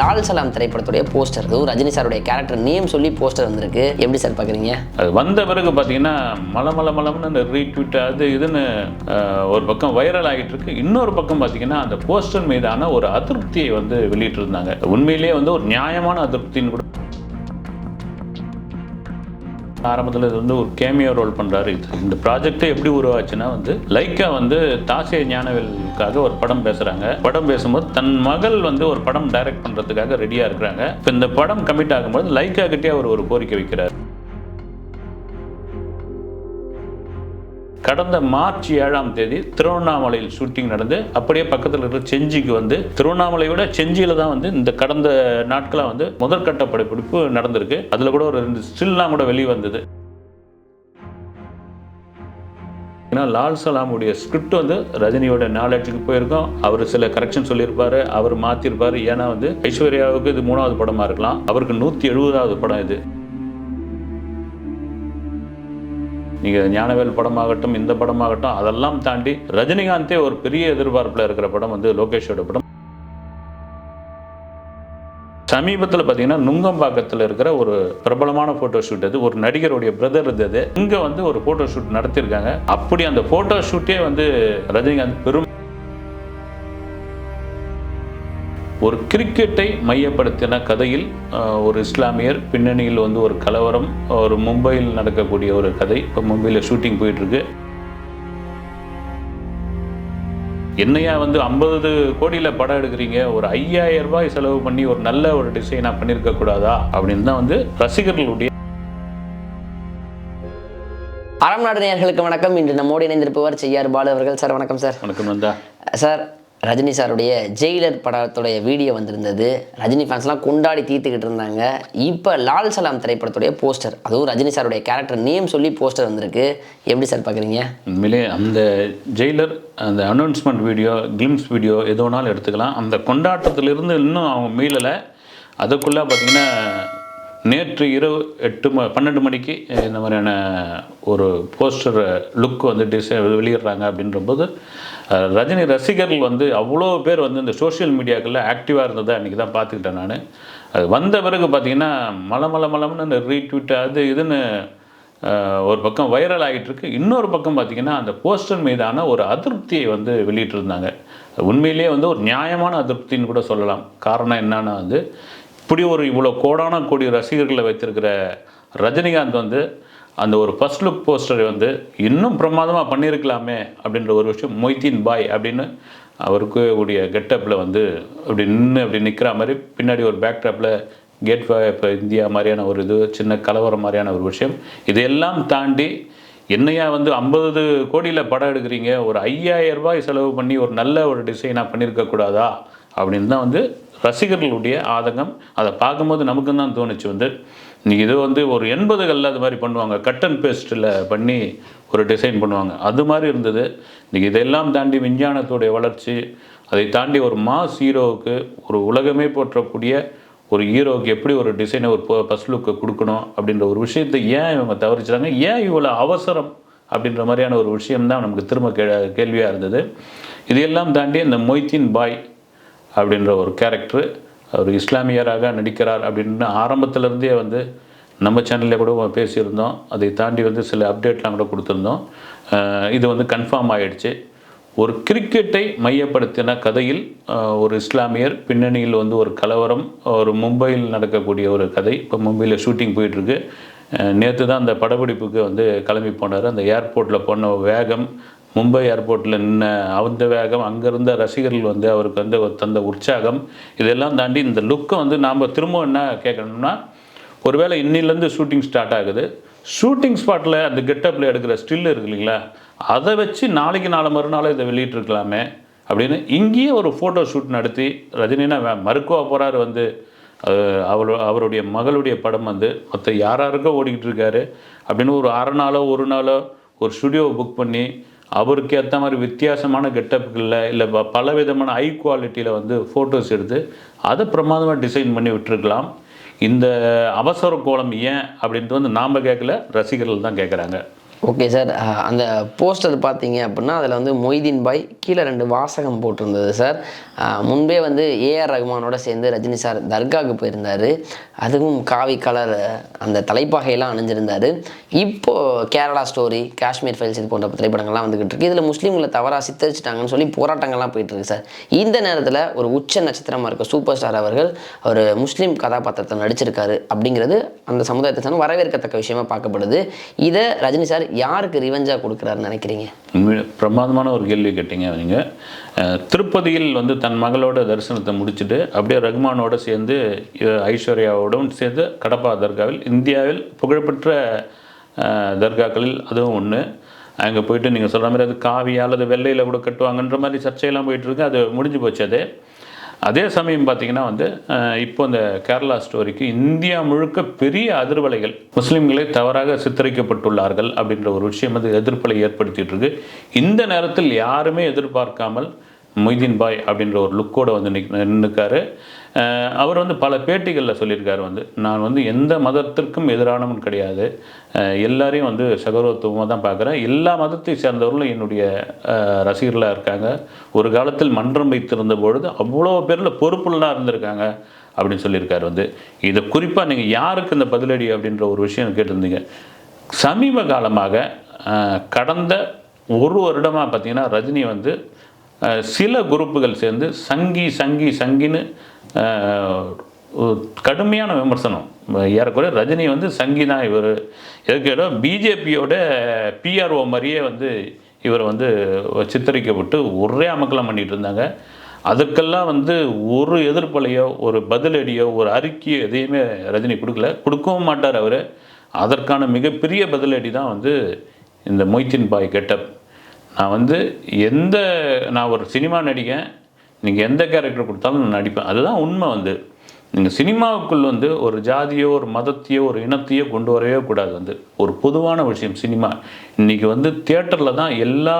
Lal Salaam திரைப்படத்துடைய poster அதுவும் ரஜினி சாருடைய character name சொல்லி போஸ்டர் வந்திருக்கு. எப்படி சார் பார்க்குறீங்க? அது வந்த பிறகு பார்த்தீங்கன்னா மல மல மலம்னு ரீட்வீட் அது இதுன்னு ஒரு பக்கம் வைரல் ஆகிட்டு இருக்கு. இன்னொரு பக்கம் பார்த்தீங்கன்னா அந்த போஸ்டர் மீதான ஒரு அதிருப்தியை வந்து வெளியிட்டிருந்தாங்க. உண்மையிலேயே வந்து ஒரு நியாயமான அதிருப்தின்னு கூட ஆரம்பத்தில் இது வந்து ஒரு கேமியோ ரோல் பண்ணுறாரு இது. இந்த ப்ராஜெக்டே எப்படி உருவாச்சுன்னா வந்து லைக்கா வந்து தாசிய ஞானவேலுக்காக ஒரு படம் பேசுகிறாங்க படம் பேசும்போது தன் மகள் வந்து ஒரு படம் டைரக்ட் பண்ணுறதுக்காக ரெடியாக இருக்கிறாங்க. இப்போ இந்த படம் கமிட் ஆகும்போது லைக்கா கிட்டே அவர் ஒரு கோரிக்கை வைக்கிறார். கடந்த மார்ச் ஏழாம் தேதி திருவண்ணாமலையில் ஷூட்டிங் நடந்து அப்படியே பக்கத்தில் இருக்கிற செஞ்சிக்கு வந்து திருவண்ணாமலை விட செஞ்சியில் தான் வந்து இந்த கடந்த நாட்களாக வந்து முதற்கட்ட படப்பிடிப்பு நடந்திருக்கு. அதில் கூட ஒரு ரெண்டு ஸ்டில்லாம் கூட வெளியே வந்தது ஏன்னா லால் சலாமுடைய ஸ்கிரிப்ட் வந்து ரஜினியோட நாலேஜுக்கு போயிருக்கோம். அவர் சில கரெக்ஷன் சொல்லியிருப்பாரு அவர் மாற்றிருப்பாரு ஏன்னா வந்து ஐஸ்வர்யாவுக்கு இது மூணாவது படமாக இருக்கலாம். அவருக்கு நூற்றி எழுபதாவது படம் இது. நீங்கள் ஞானவேல் படமாகட்டும் இந்த படமாகட்டும் அதெல்லாம் தாண்டி ரஜினிகாந்தே ஒரு பெரிய எதிர்பார்ப்பில் இருக்கிற படம் வந்து லோகேஷோட படம். சமீபத்தில் பார்த்தீங்கன்னா நுங்கம்பாக்கத்தில் இருக்கிற ஒரு பிரபலமான ஃபோட்டோ ஷூட் அது ஒரு நடிகருடைய பிரதர் இருந்தது இங்கே வந்து ஒரு ஃபோட்டோ ஷூட் நடத்தியிருக்காங்க அப்படி அந்த ஃபோட்டோ ஷூட்டே வந்து ரஜினிகாந்த் பெரும் ஒரு கிரிக்கெட்டை மையப்படுத்தின கதையில் ஒரு இஸ்லாமியர் பின்னணியில் வந்து ஒரு கலவரம் ஒரு மும்பையில் நடக்கக்கூடிய ஒரு கதை. இப்போ மும்பையில் ஷூட்டிங் போயிட்டு இருக்கு என்னையா வந்து ஐம்பது கோடியில் படம் எடுக்கிறீங்க? ஒரு ஐயாயிரம் ரூபாய் செலவு பண்ணி ஒரு நல்ல ஒரு டிசைனாக பண்ணியிருக்க கூடாதா? அப்படின்னு தான் வந்து ரசிகர்களுடைய அறம் நாடு நேயர்களுக்கு வணக்கம். இன்று நம்மோடு இணைந்திருப்பவர் செய்யார் பாலு அவர்கள். சார் வணக்கம் சார். வணக்கம் வந்தா சார் ரஜினி சாருடைய ஜெயிலர் படத்துடைய வீடியோ வந்திருந்தது. ரஜினி ஃபேன்ஸ்லாம் கொண்டாடி தீர்த்துக்கிட்டு இருந்தாங்க. இப்போ லால் சலாம் திரைப்படத்துடைய போஸ்டர் அதுவும் ரஜினி சாருடைய கேரக்டர் நேம் சொல்லி போஸ்டர் வந்திருக்கு. எப்படி சார் பார்க்குறீங்க உண்மையிலே அந்த ஜெயிலர் அந்த அனௌன்ஸ்மெண்ட் வீடியோ கிளிம்ஸ் வீடியோ எது வேணாலும் எடுத்துக்கலாம். அந்த கொண்டாட்டத்திலிருந்து இன்னும் அவங்க மீளலை. அதுக்குள்ளே பார்த்தீங்கன்னா நேற்று இரவு எட்டு ம பன்னெண்டு மணிக்கு இந்த மாதிரியான ஒரு போஸ்டர் லுக் வந்து டிசை வெளியிடுறாங்க அப்படின்றபோது ரஜினி ரசிகர்கள் வந்து அவ்வளோ பேர் வந்து இந்த சோஷியல் மீடியாக்களில் ஆக்டிவாக இருந்ததை அன்றைக்கி தான் பார்த்துக்கிட்டேன் நான். அது வந்த பிறகு பார்த்திங்கன்னா மல மல மலம்னு ரீட்வீட் அது இதுன்னு ஒரு பக்கம் வைரல் ஆகிட்டுருக்கு. இன்னொரு பக்கம் பார்த்தீங்கன்னா அந்த போஸ்டர் மீதான ஒரு அதிருப்தியை வந்து வெளியிட்டிருந்தாங்க. உண்மையிலேயே வந்து ஒரு நியாயமான அதிருப்தின்னு கூட சொல்லலாம். காரணம் என்னென்னா வந்து இப்படி ஒரு இவ்வளோ கோடான கோடி ரசிகர்களை வைத்திருக்கிற ரஜினிகாந்த் வந்து அந்த ஒரு ஃபர்ஸ்ட் லுக் போஸ்டரை வந்து இன்னும் பிரமாதமாக பண்ணியிருக்கலாமே அப்படின்ற ஒரு விஷயம் மொய்தீன் பாய் அப்படின்னு அவருக்கு உடைய கெட்டப்பில் வந்து அப்படி நின்று அப்படி நிற்கிற மாதிரி பின்னாடி ஒரு பேக்ட்ராப்பில் கேட் இப்போ இந்தியா மாதிரியான ஒரு இது சின்ன கலவரம் மாதிரியான ஒரு விஷயம். இதையெல்லாம் தாண்டி என்னையா வந்து ஐம்பது கோடியில் படம் எடுக்கிறீங்க ஒரு ஐயாயிரம் ரூபாய் செலவு பண்ணி ஒரு நல்ல ஒரு டிசைனாக பண்ணியிருக்கக்கூடாதா? அப்படின்னு தான் வந்து ரசிகர்களுடைய ஆதங்கம். அதை பார்க்கும்போது நமக்கும் தான் தோணுச்சு வந்து. இன்றைக்கி இது வந்து ஒரு எண்பதுகளில் அது மாதிரி பண்ணுவாங்க. கட் அண்ட் பேஸ்ட்டில் பண்ணி ஒரு டிசைன் பண்ணுவாங்க. அது மாதிரி இருந்தது. இன்றைக்கி இதெல்லாம் தாண்டி விஞ்ஞானத்துடைய வளர்ச்சி அதை தாண்டி ஒரு மாஸ் ஹீரோவுக்கு ஒரு உலகமே போற்றக்கூடிய ஒரு ஹீரோவுக்கு எப்படி ஒரு டிசைனை ஒரு ஃபஸ்ட் லுக்கு கொடுக்கணும் அப்படின்ற ஒரு விஷயத்தை ஏன் இவங்க தவறிச்சாங்க ஏன் இவ்வளோ அவசரம் அப்படின்ற மாதிரியான ஒரு விஷயம்தான் நமக்கு திரும்ப கே கேள்வியாக இருந்தது. இதையெல்லாம் தாண்டி இந்த மொய்தீன் பாய் அப்படின்ற ஒரு கேரக்டர் அவர் இஸ்லாமியராக நடிக்கிறார் அப்படின்னு ஆரம்பத்திலேருந்தே வந்து நம்ம சேனலில் கூட பேசியிருந்தோம். அதை தாண்டி வந்து சில அப்டேட்லாம் கூட கொடுத்துருந்தோம். இது வந்து கன்ஃபார்ம் ஆகிடுச்சு ஒரு கிரிக்கெட்டை மையப்படுத்தின கதையில் ஒரு இஸ்லாமியர் பின்னணியில் வந்து ஒரு கலவரம் ஒரு மும்பையில் நடக்கக்கூடிய ஒரு கதை. இப்போ மும்பையில் ஷூட்டிங் போயிட்டுருக்கு. நேற்று தான் அந்த படப்பிடிப்புக்கு வந்து கிளம்பி போனார். அந்த ஏர்போர்ட்டில் போன வேகம் மும்பை ஏர்போர்ட்டில் நின்ன அந்த வேகம் அங்கே இருந்த ரசிகர்கள் வந்து அவருக்கு வந்து தந்த உற்சாகம். இதெல்லாம் தாண்டி இந்த லுக்கை வந்து நாம் திரும்ப என்ன கேட்கணும்னா ஒருவேளை இன்னிலேருந்து ஷூட்டிங் ஸ்டார்ட் ஆகுது. ஷூட்டிங் ஸ்பாட்டில் அந்த கெட்டப்பில் எடுக்கிற ஸ்டில் இருக்கு இல்லைங்களா? அதை வச்சு நாளைக்கு நாளை மறுநாள் இதை வெளியிட்டிருக்கலாமே அப்படின்னு இங்கேயே ஒரு ஃபோட்டோ ஷூட் நடத்தி ரஜினினா மறுக்கவா போகிறார் வந்து அஹ், அவர் அவருடைய மகளுடைய படம் வந்து மற்ற யார் யாருக்கோ ஓடிக்கிட்டு இருக்காரு அப்படின்னு ஒரு அரை நாளோ ஒரு நாளோ ஒரு ஸ்டுடியோவை புக் பண்ணி அவருக்கு ஏற்ற மாதிரி வித்தியாசமான கெட்டப்புகளில் இல்லை ப- பல விதமான ஹை குவாலிட்டியில் வந்து ஃபோட்டோஸ் எடுத்து அதை பிரமாதமாக டிசைன் பண்ணி விட்டுருக்கலாம். இந்த அவசர கோலம் ஏன் அப்படின்ட்டு வந்து நாம் கேட்கல ரசிகர்கள் தான் கேட்குறாங்க ஓகே சார் அந்த போஸ்டர் பார்த்தீங்க அப்படின்னா அதில் வந்து மொய்தீன் பாய் கீழே ரெண்டு வாசகம் போட்டிருந்தது சார் முன்பே வந்து ஏஆர் ரகுமானோட சேர்ந்து ரஜினி சார் தர்காவுக்கு போயிருந்தார். அதுவும் காவி கலர் அந்த தலைப்பாகையெல்லாம் அணிஞ்சிருந்தார். இப்போது கேரளா ஸ்டோரி காஷ்மீர் ஃபைல்ஸ் இது போன்ற திரைப்படங்கள்லாம் வந்துக்கிட்டு இருக்கு. இதில் முஸ்லீம்களை தவறாக சித்தரிச்சிட்டாங்கன்னு சொல்லி போராட்டங்கள்லாம் போயிட்டுருக்கு சார் இந்த நேரத்தில் ஒரு உச்ச நட்சத்திரமாக இருக்க சூப்பர் ஸ்டார் அவர்கள் ஒரு முஸ்லீம் கதாபாத்திரத்தை நடிச்சிருக்காரு அப்படிங்கிறது அந்த சமுதாயத்தை சார் வரவேற்கத்தக்க விஷயமா பார்க்கப்படுது. இதை ரஜினி சார் யாருக்கு ரிவெஞ்சாக கொடுக்குறாருன்னு நினைக்கிறீங்க? பிரமாதமான ஒரு கேள்வி கேட்டீங்க நீங்கள் திருப்பதியில் வந்து தன் மகளோட தரிசனத்தை முடிச்சுட்டு அப்படியே ரகுமானோட சேர்ந்து ஐஸ்வர்யாவோடும் சேர்ந்து கடப்பா தர்காவில் இந்தியாவில் புகழ்பெற்ற தர்காக்களில் அதுவும் ஒன்று அங்கே போயிட்டு நீங்கள் சொல்கிற மாதிரி அது காவி அல்லது வெள்ளையில் கூட கட்டுவாங்கன்ற மாதிரி சர்ச்சையெல்லாம் போயிட்டுருக்கு அது முடிஞ்சு போச்சு அது. அதே சமயம் பார்த்தீங்கன்னா வந்து இப்போ இந்த கேரளா ஸ்டோரிக்கு இந்தியா முழுக்க பெரிய அதிர்வலைகள் முஸ்லீம்களை தவறாக சித்தரிக்கப்பட்டுள்ளார்கள் அப்படின்ற ஒரு விஷயம் வந்து எதிர்ப்பலை ஏற்படுத்திட்டு இருக்கு. இந்த நேரத்தில் யாருமே எதிர்பார்க்காமல் மொய்தீன் பாய் அப்படின்ற ஒரு லுக்கோடு வந்து நிக் நின்றுக்காரு அவர் வந்து பல பேட்டிகளில் சொல்லியிருக்காரு வந்து நான் வந்து எந்த மதத்திற்கும் எதிரானவன் கிடையாது. எல்லாரையும் வந்து சகோதரத்துவமாக தான் பார்க்குறேன். எல்லா மதத்தை சேர்ந்தவர்களும் என்னுடைய ரசிகர்களாக இருக்காங்க. ஒரு காலத்தில் மன்றம் வைத்திருந்த பொழுது அவ்வளோ பேரில் பொறுப்புலாம் இருந்திருக்காங்க அப்படின்னு சொல்லியிருக்காரு வந்து. இதை குறிப்பாக நீங்கள் யாருக்கு இந்த பதிலடி அப்படின்ற ஒரு விஷயம் கேட்டிருந்தீங்க. சமீப காலமாக கடந்த ஒரு வருடமாக பார்த்தீங்கன்னா ரஜினி வந்து சில குரூப்புகள் சேர்ந்து சங்கி சங்கி சங்கின்னு கடுமையான விமர்சனம். ஏறக்குறைய ரஜினி வந்து சங்கி தான் இவர். எதுக்கு பிஜேபியோட பிஆர்ஓ மாதிரியே வந்து இவரை வந்து சித்தரிக்கப்பட்டு ஒரே அமக்கலம் பண்ணிகிட்டு இருந்தாங்க. அதுக்கெல்லாம் வந்து ஒரு எதிர்ப்பலையோ ஒரு பதிலடியோ ஒரு அறிக்கையோ எதையுமே ரஜினி கொடுக்கல. கொடுக்கவும் மாட்டார் அவர். அதற்கான மிகப்பெரிய பதிலடி தான் வந்து இந்த மொய்தீன் பாய் கெட்டப். நான் வந்து எந்த நான் ஒரு சினிமா நடிகன் நீங்கள் எந்த கேரக்டர் கொடுத்தாலும் நான் நடிப்பேன். அதுதான் உண்மை வந்து. நீங்கள் சினிமாவுக்குள் வந்து ஒரு ஜாதியோ ஒரு மதத்தையோ ஒரு இனத்தையோ கொண்டு வரவே கூடாது வந்து. ஒரு பொதுவான விஷயம் சினிமா. இன்றைக்கி வந்து தியேட்டரில் தான் எல்லா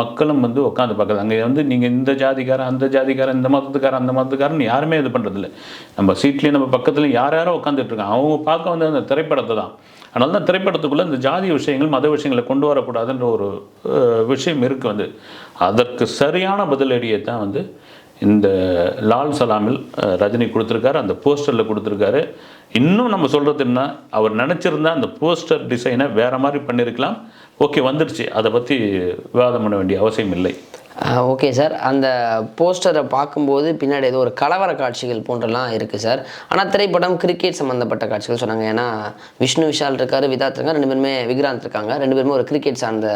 மக்களும் வந்து உட்காந்து பார்க்குறது. அங்கே வந்து நீங்கள் இந்த ஜாதிக்காரன் அந்த ஜாதிக்காரன் இந்த மதத்துக்காரன் அந்த மதத்துக்காரன் யாருமே இது பண்ணுறதில்ல நம்ம சீட்லேயும் நம்ம பக்கத்துலையும் யார் யாரோ உட்காந்துட்டு இருக்காங்க. அவங்க பார்க்க வந்து அந்த திரைப்படத்தை தான். அதனால தான் திரைப்படத்துக்குள்ளே இந்த ஜாதி விஷயங்கள் மத விஷயங்களை கொண்டு வரக்கூடாதுன்ற ஒரு விஷயம் இருக்குது வந்து. அதற்கு சரியான பதிலடியை தான் வந்து இந்த லால் சலாமில் ரஜினி கொடுத்துருக்காரு அந்த போஸ்டரில் கொடுத்துருக்காரு. இன்னும் நம்ம சொல்கிறது என்ன அவர் நினச்சிருந்தா அந்த போஸ்டர் டிசைனை வேறு மாதிரி பண்ணியிருக்கலாம் ஓகே வந்துடுச்சு அதை பற்றி விவாதம் பண்ண வேண்டிய அவசியம் இல்லை. Okay sir. அந்த போஸ்டரை பார்க்கும்போது பின்னாடி ஏதோ ஒரு கலவர காட்சிகள் போன்றெல்லாம் இருக்குது சார். ஆனால் திரைப்படம் கிரிக்கெட் சம்மந்தப்பட்ட காட்சிகள் சொன்னாங்க. ஏன்னா விஷ்ணு விஷால் இருக்கார் விதாத் இருக்காங்க ரெண்டு பேருமே விக்ராந்த் இருக்காங்க. ரெண்டு பேருமே ஒரு கிரிக்கெட் சார்ந்த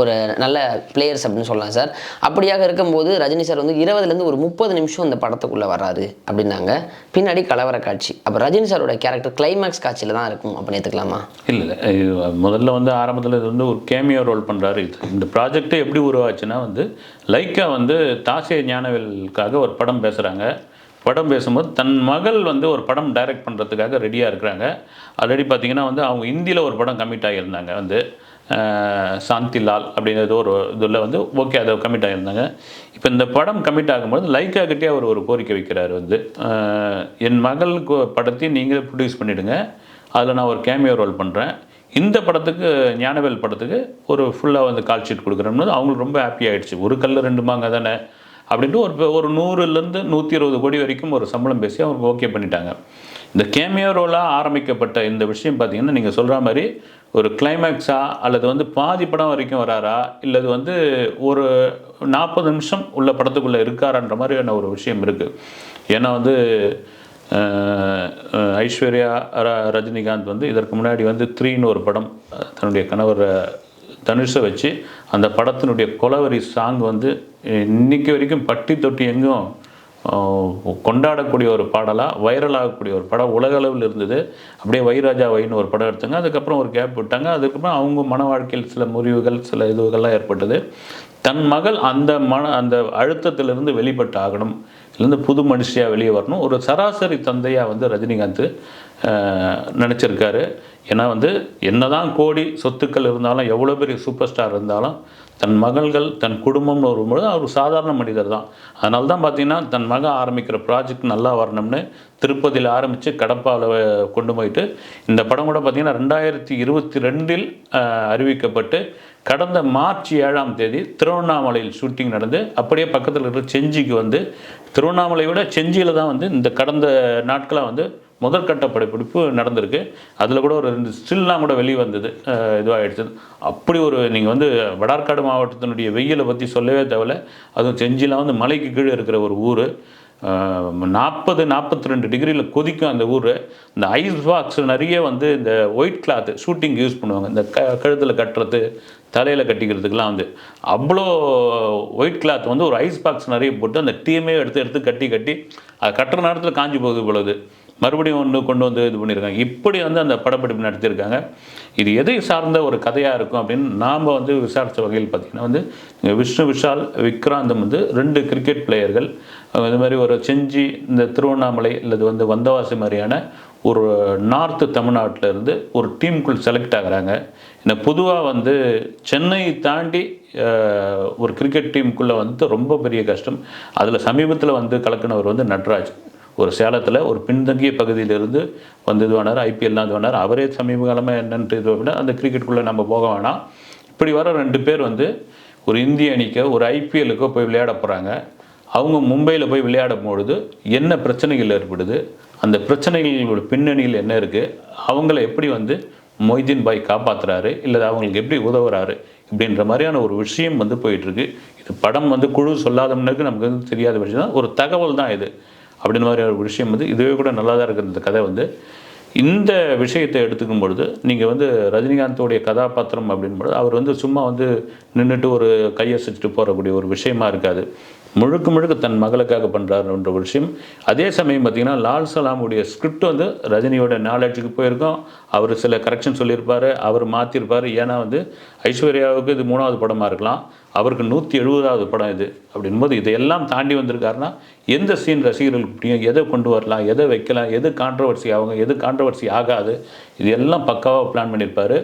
ஒரு நல்ல பிளேயர்ஸ் அப்படின்னு சொல்லலாம் சார் அப்படியாக இருக்கும்போது ரஜினி சார் வந்து இருபதுலேருந்து ஒரு முப்பது நிமிஷம் அந்த படத்துக்குள்ளே வராது அப்படின்னாங்க. பின்னாடி கலவர காட்சி. அப்போ ரஜினி சாரோட கேரக்டர் கிளைமேக்ஸ் காட்சியில் தான் இருக்கும் அப்படின்னு எடுத்துக்கலாமா இல்லை இல்லை. முதல்ல வந்து ஆரம்பத்தில் இது வந்து ஒரு கேமியோ ரோல் பண்ணுறாரு இது. இந்த ப்ராஜெக்டே எப்படி உருவாச்சுன்னா வந்து லைக்கா வந்து தாசிய ஞானவேலுக்காக ஒரு படம் பேசுகிறாங்க படம் பேசும்போது தன் மகள் வந்து ஒரு படம் டைரக்ட் பண்ணுறதுக்காக ரெடியாக இருக்கிறாங்க. ஆல்ரெடி பார்த்தீங்கன்னா வந்து அவங்க ஹிந்தியில் ஒரு படம் கமிட் ஆகியிருந்தாங்க வந்து. சாந்திலால் சாந்தி லால் அப்படிங்கிறது ஒரு இதில் வந்து ஓகே அதை கமிட் ஆகியிருந்தாங்க இப்போ இந்த படம் கமிட் ஆகும்போது லைக்கா கிட்டே அவர் ஒரு கோரிக்கை வைக்கிறார் வந்து. என் மகளுக்கு படத்தையும் நீங்களே ப்ரொடியூஸ் பண்ணிவிடுங்க அதில் நான் ஒரு கேமியோ ரோல் பண்ணுறேன் இந்த படத்துக்கு ஞானவேல் படத்துக்கு ஒரு ஃபுல்லாக வந்து கால் ஷீட் கொடுக்குறோம்னு அவங்களுக்கு ரொம்ப ஹாப்பி ஆகிடுச்சு ஒரு கல் ரெண்டு மாங்க தானே. அப்படின்ட்டு ஒரு ஒரு நூறுலேருந்து நூற்றி இருபது கோடி வரைக்கும் ஒரு சம்பளம் பேசி அவங்க ஓகே பண்ணிட்டாங்க. இந்த கேமியோ ரோலாக ஆரம்பிக்கப்பட்ட இந்த விஷயம் பார்த்தீங்கன்னா நீங்கள் சொல்கிற மாதிரி ஒரு கிளைமேக்ஸா அல்லது வந்து பாதி படம் வரைக்கும் வராரா? இல்லது வந்து ஒரு நாற்பது நிமிஷம் உள்ள படத்துக்குள்ளே இருக்காரான்ற மாதிரியான ஒரு விஷயம் இருக்குது ஏன்னா வந்து ஐஸ்வர்யா ர- ரஜினிகாந்த் வந்து இதற்கு முன்னாடி வந்து த்ரீன்னு ஒரு படம் தன்னுடைய கணவர் தனுஷை வச்சு அந்த படத்தினுடைய கொலவரி சாங் வந்து இன்னைக்கு வரைக்கும் பட்டி தொட்டி எங்கும் கொண்டாடக்கூடிய ஒரு பாடலாக வைரல் ஆகக்கூடிய ஒரு படம் உலக அளவில் இருந்தது. அப்படியே வைராஜா வைன்னு ஒரு படம் எடுத்தாங்க. அதுக்கப்புறம் ஒரு கேப் விட்டாங்க. அதுக்கப்புறம் அவங்க மன வாழ்க்கையில் சில முறிவுகள் சில இதுகள்லாம் ஏற்பட்டது. தன் மகள் அந்த மன அந்த அழுத்தத்திலிருந்து வெளிப்பட்டு ஆகணும் இதுலேருந்து புது மனுஷியாக வெளியே வரணும். ஒரு சராசரி தந்தையாக வந்து ரஜினிகாந்த் நினச்சிருக்காரு ஏன்னா வந்து என்னதான் கோடி சொத்துக்கள் இருந்தாலும் எவ்வளோ பெரிய சூப்பர் ஸ்டார் இருந்தாலும் தன் மகள்கள் தன் குடும்பம்னு வரும்பொழுது அவர் சாதாரண மனிதர் தான். அதனால தான் பார்த்தீங்கன்னா தன் மகன் ஆரம்பிக்கிற ப்ராஜெக்ட் நல்லா வரணும்னு திருப்பதியில் ஆரம்பித்து கடப்பாவில் கொண்டு போயிட்டு இந்த படம் கூட பார்த்தீங்கன்னா ரெண்டாயிரத்தி இருபத்தி ரெண்டில் அறிவிக்கப்பட்டு கடந்த மார்ச் ஏழாம் தேதி திருவண்ணாமலையில் ஷூட்டிங் நடந்து அப்படியே பக்கத்தில் இருக்கிற செஞ்சிக்கு வந்து திருவண்ணாமலை விட செஞ்சியில் தான் வந்து இந்த கடந்த நாட்களாக வந்து முதற்கட்ட படப்பிடிப்பு நடந்திருக்கு. அதில் கூட ஒரு ரெண்டு ஸ்டில்லாம் கூட வெளியே வந்தது. இதுவாகிடுச்சு அப்படி ஒரு நீங்கள் வந்து வடார்காடு மாவட்டத்தினுடைய வெயிலை பற்றி சொல்லவே தேவையில்ல. அதுவும் செஞ்சிலாம் வந்து மலைக்கு கீழே இருக்கிற ஒரு ஊர். நாற்பது நாற்பத்தி ரெண்டு டிகிரியில் கொதிக்கும் அந்த ஊர். இந்த ஐஸ் பாக்ஸ் நிறைய வந்து இந்த ஒயிட் கிளாத்து ஷூட்டிங் யூஸ் பண்ணுவாங்க. இந்த க கழுத்தில் கட்டுறது தலையில் கட்டிக்கிறதுக்கெலாம் வந்து. அவ்வளோ ஒயிட் கிளாத் வந்து ஒரு ஐஸ் பாக்ஸ் நிறைய போட்டு அந்த டீமே எடுத்து எடுத்து கட்டி கட்டி அது கட்டுற நேரத்தில் காஞ்சி போகுது பொழுது மறுபடியும் ஒன்று கொண்டு வந்து இது பண்ணியிருக்காங்க. இப்படி வந்து அந்த படப்பிடிப்பு நடத்தியிருக்காங்க இது எதை சார்ந்த ஒரு கதையாக இருக்கும் அப்படின்னு நாம் வந்து விசாரித்த வகையில் பார்த்திங்கன்னா வந்து விஷ்ணு விஷால் விக்ராந்தம் வந்து ரெண்டு கிரிக்கெட் பிளேயர்கள் இது மாதிரி ஒரு செஞ்சி இந்த திருவண்ணாமலை அல்லது வந்து வந்தவாசி மாதிரியான ஒரு நார்த்து தமிழ்நாட்டில் இருந்து ஒரு டீமுக்குள் செலக்ட் ஆகுறாங்க. இந்த பொதுவாக வந்து சென்னை தாண்டி ஒரு கிரிக்கெட் டீமுக்குள்ளே வந்து ரொம்ப பெரிய கஷ்டம். அதில் சமீபத்தில் வந்து கலக்கினவர் வந்து நட்ராஜ். ஒரு சேலத்தில் ஒரு பின்தங்கிய பகுதியிலிருந்து வந்து இது பண்ணார் ஐபிஎல்லாம் இது பண்ணார். அவரே சமீப காலமாக என்னன்ட்டு இது பண்ண அந்த கிரிக்கெட்டுக்குள்ளே நம்ம போக வேணாம். இப்படி வர ரெண்டு பேர் வந்து ஒரு இந்திய அணிக்கோ ஒரு ஐபிஎல்லுக்கோ போய் விளையாட போகிறாங்க அவங்க மும்பையில் போய் விளையாடும் பொழுது என்ன பிரச்சனைகள் ஏற்படுது? அந்த பிரச்சனைகளோட பின்னணியில் என்ன இருக்குது அவங்கள எப்படி வந்து மொய்தீன் பாய் காப்பாற்றுறாரு இல்லை அவங்களுக்கு எப்படி உதவுறாரு? இப்படின்ற மாதிரியான ஒரு விஷயம் வந்து போயிட்டுருக்கு இது படம் வந்து குழு சொல்லாதவனுக்கு நமக்கு வந்து தெரியாத விஷயம் தான். ஒரு தகவல் தான் இது. அப்படின்னு மாதிரி ஒரு விஷயம் வந்து இதுவே கூட நல்லா தான் இருக்கிற இந்த கதை வந்து இந்த விஷயத்தை எடுத்துக்கும் பொழுது நீங்கள் வந்து ரஜினிகாந்தோடைய கதாபாத்திரம் அப்படின்பொழுது அவர் வந்து சும்மா வந்து நின்றுட்டு ஒரு கையசைச்சிட்டு போகக்கூடிய ஒரு விஷயமா இருக்காது. முழுக்க முழுக்க தன் மகளுக்காக பண்ணுறாருன்ற ஒரு விஷயம். அதே சமயம் பார்த்தீங்கன்னா லால் சலாமுடைய ஸ்கிரிப்ட் வந்து ரஜினியோட நாலேஜுக்கு போயிருக்கோம். அவர் சில கரெக்ஷன் சொல்லியிருப்பார் அவர் மாற்றிருப்பார் ஏன்னா வந்து ஐஸ்வர்யாவுக்கு இது மூணாவது படமாக இருக்கலாம். அவருக்கு நூற்றி எழுபதாவது படம் இது அப்படின்போது இதையெல்லாம் தாண்டி வந்திருக்காருன்னா எந்த சீன் ரசிகர்களுக்கு பிடிக்கும்? எதை கொண்டு வரலாம்? எதை வைக்கலாம்? எது கான்ட்ரவர்சி ஆகும்? எது கான்ட்ரவர்சி ஆகாது? இது எல்லாம் பக்காவாக பிளான் பண்ணியிருப்பார்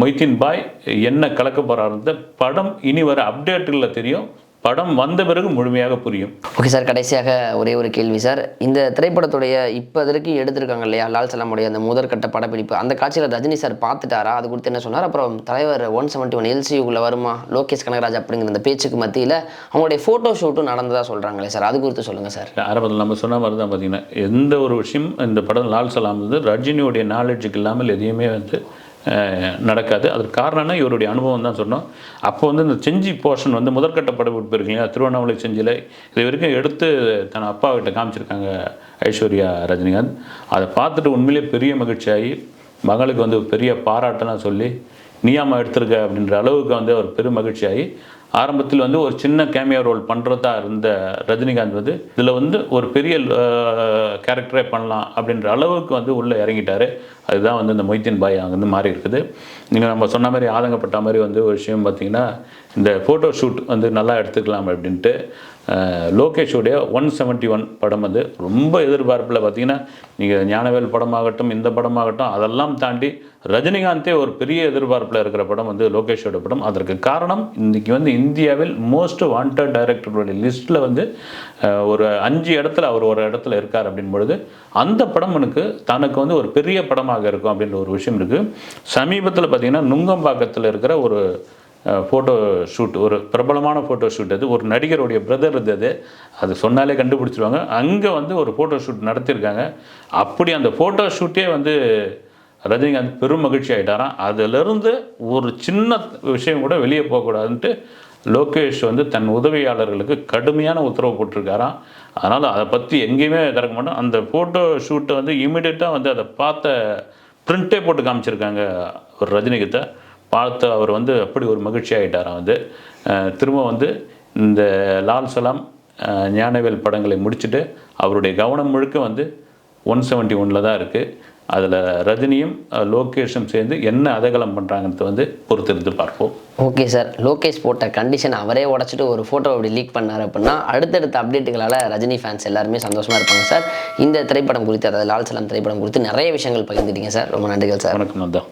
மொய்தீன் பாய் என்ன கலக்க போகிறாருந்த படம் இனி வர அப்டேட்டுகளில் தெரியும். படம் வந்த பிறகு முழுமையாக புரியும். ஓகே சார் கடைசியாக ஒரே ஒரு கேள்வி சார். இந்த திரைப்படத்துடைய இப்போ வரைக்கும் எடுத்திருக்காங்க இல்லையா லால் சலாமுடைய அந்த முதற்கட்ட படப்பிடிப்பு. அந்த காட்சியில் ரஜினி சார் பார்த்துட்டாரா? அது குறித்து என்ன சொன்னார்? அப்புறம் தலைவர் ஒன் செவன்ட்டி ஒன் எல்சியூக்குள்ளே வருமா? லோகேஷ் கனகராஜ் அப்படிங்கிற அந்த பேச்சுக்கு மத்தியில் அவங்களுடைய ஃபோட்டோ ஷூட்டும் நடந்ததா சொல்கிறாங்களே சார்? அது குறித்து சொல்லுங்கள் சார். ஆரம்பத்தில் நம்ம சொன்ன மாதிரி தான் பார்த்தீங்கன்னா எந்த ஒரு விஷயம் இந்த படம் லால் சலாம் வந்து ரஜினியோடைய நாலேஜுக்கு இல்லாமல் எதையுமே வந்து நடக்காது. அதற்கு காரணம்னா இவருடைய அனுபவம் தான் சொன்னோம். அப்போ வந்து இந்த செஞ்சி போர்ஷன் வந்து முதற்கட்ட படப்பிடிப்பு இருக்கு இல்லையா திருவண்ணாமலை செஞ்சியில். இது வரைக்கும் எடுத்து தன் அப்பாவிட்ட காமிச்சிருக்காங்க ஐஸ்வர்யா ரஜினிகாந்த். அதை பார்த்துட்டு உண்மையிலே பெரிய மகிழ்ச்சியாகி மகளுக்கு வந்து பெரிய பாராட்டெல்லாம் சொல்லி நீயாமா எடுத்திருக்க? அப்படின்ற அளவுக்கு வந்து அவர் பெரும் மகிழ்ச்சியாகி ஆரம்பத்தில் வந்து ஒரு சின்ன கேமியா ரோல் பண்ணுறதா இருந்த ரஜினிகாந்த் வந்து இதில் வந்து ஒரு பெரிய கேரக்டரே பண்ணலாம் அப்படின்ற அளவுக்கு வந்து உள்ளே இறங்கிட்டார். அதுதான் வந்து இந்த மொய்தீன் பாய் அங்கே வந்து மாறி இருக்குது. நீங்கள் நம்ம சொன்ன மாதிரி ஆதங்கப்பட்ட மாதிரி வந்து ஒரு விஷயம் பார்த்தீங்கன்னா இந்த ஃபோட்டோ ஷூட் வந்து நல்லா எடுத்துக்கலாம் அப்படின்ட்டு லோகேஷோடைய ஒன் செவன்ட்டி ஒன் படம் வந்து ரொம்ப எதிர்பார்ப்பில் பார்த்தீங்கன்னா நீங்கள் ஞானவேல் படமாகட்டும் இந்த படமாகட்டும் அதெல்லாம் தாண்டி ரஜினிகாந்தே ஒரு பெரிய எதிர்பார்ப்பில் இருக்கிற படம் வந்து லோகேஷோட படம். அதற்கு காரணம் இன்றைக்கி வந்து இந்தியாவில் மோஸ்ட் வாண்டட் டைரக்டருடைய லிஸ்ட்டில் வந்து ஒரு அஞ்சு இடத்துல அவர் ஒரு இடத்துல இருக்கார் அப்படின் பொழுது அந்த படம் எனக்கு தனக்கு வந்து ஒரு பெரிய படமாக இருக்கும் அப்படின்ற ஒரு விஷயம் இருக்குது சமீபத்தில் பார்த்தீங்கன்னா நுங்கம்பாக்கத்தில் இருக்கிற ஒரு ஃபோட்டோ ஷூட் ஒரு பிரபலமான ஃபோட்டோ ஷூட் அது. ஒரு நடிகருடைய பிரதர் இருந்தது. அது சொன்னாலே கண்டுபிடிச்சிருவாங்க. அங்கே வந்து ஒரு ஃபோட்டோ ஷூட் நடத்தியிருக்காங்க அப்படி அந்த ஃபோட்டோ ஷூட்டே வந்து ரஜினிகாந்த் பெரும் மகிழ்ச்சி ஆகிட்டாராம் அதிலிருந்து ஒரு சின்ன விஷயம் கூட வெளியே போகக்கூடாதுன்ட்டு லோகேஷ் வந்து தன் உதவியாளர்களுக்கு கடுமையான உத்தரவு போட்டிருக்காராம். அதனால் அதை பற்றி எங்கேயுமே திறக்க மாட்டோம். அந்த ஃபோட்டோ ஷூட்டை வந்து இமீடியட்டாக வந்து அதை பார்த்த பிரிண்ட்டே போட்டு காமிச்சிருக்காங்க ஒரு ரஜினிகிட்ட பார்த்து அவர் வந்து அப்படி ஒரு மகிழ்ச்சி ஆகிட்டாராம் வந்து திரும்ப வந்து இந்த லால் சலாம் ஞானவேல் படங்களை முடிச்சுட்டு அவருடைய கவனம் முழுக்க வந்து ஒன் செவன்ட்டி ஒனில் தான் இருக்குது அதில் ரஜினியும் லோகேஷும் சேர்ந்து என்ன அதகலம் பண்ணுறாங்கிறது வந்து பொறுத்திருந்து பார்ப்போம். Okay sir. லோகேஷ் போட்ட கண்டிஷன் அவரே உடச்சிட்டு ஒரு ஃபோட்டோ அப்படி லீக் பண்ணார் அப்படின்னா அடுத்தடுத்த அப்டேட்டுகளால் ரஜினி ஃபேன்ஸ் எல்லாருமே சந்தோஷமாக இருப்பாங்க சார். இந்த திரைப்படம் குறித்து அதாவது லால் சலாம் திரைப்படம் குறித்து நிறைய விஷயங்கள் பகிர்ந்துட்டீங்க சார். ரொம்ப நன்றிகள் சார். வணக்கம் நந்தா.